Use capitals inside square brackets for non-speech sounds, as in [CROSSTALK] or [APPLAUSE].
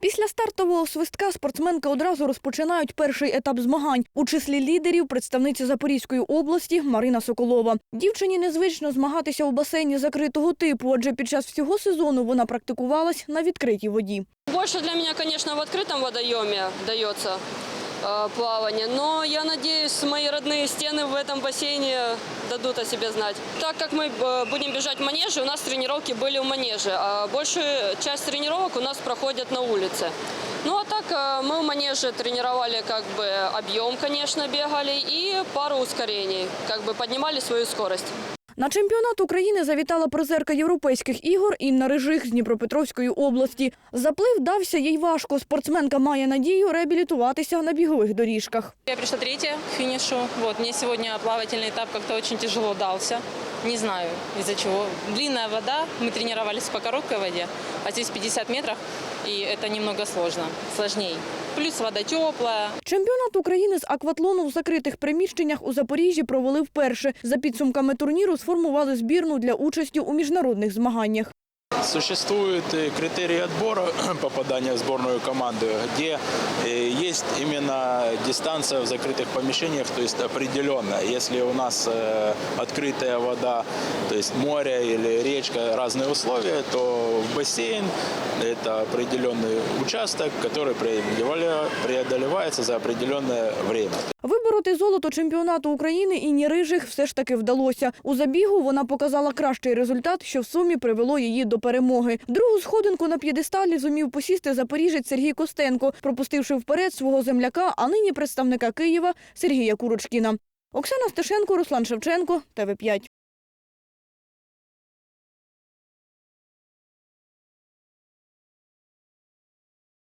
Після стартового свистка спортсменки одразу розпочинають перший етап змагань. У числі лідерів представниця Запорізької області Марина Соколова. Дівчині незвично змагатися у басейні закритого типу, адже під час всього сезону вона практикувалась на відкритій воді. Більше для мене, звісно, в відкритому водойомі дается э, плавание, но я надеюсь, мои родные стены в этом бассейне дадут о себе знать. Так как мы э, будем бежать в манеже, у нас тренировки были в манеже, а большую часть тренировок у нас проходят на улице. Ну а так э, мы в манеже тренировали как бы объем, конечно, бегали и пару ускорений, как бы поднимали свою скорость. На чемпіонат України завітала призерка європейських ігор Інна Рижих з Дніпропетровської області. Заплив дався їй важко. Спортсменка має надію реабілітуватися на бігових доріжках. Я пришла третья к финишу. Вот, мне сегодня плавательный этап как-то очень тяжело дался. Не знаю из-за чего. Длинная вода, мы тренировались по короткой воде, а здесь 50 метров, и это немного сложно, сложней. Плюс вода теплая, Чемпіонат України з акватлону в закритих приміщеннях у Запоріжжі провели вперше. За підсумками турніру сформували збірну для участі у міжнародних змаганнях. Существуют э, критерии отбора [CLEARS THROAT] попадания в сборную команду, где э, есть именно дистанция в закрытых помещениях, то есть определенная. Если у нас э, открытая вода, то есть море или речка, разные условия, то в бассейн это определенный участок, который преодолевая- преодолевается за определенное время. Вибороти золото чемпіонату України Інні Рижих все ж таки вдалося. У забігу вона показала кращий результат, що в сумі привело її до перемоги. Другу сходинку на п'єдесталі зумів посісти запоріжець Сергій Костенко, пропустивши вперед свого земляка, а нині представника Києва Сергія Курочкіна. Оксана Стешенко, Руслан Шевченко, ТВ5.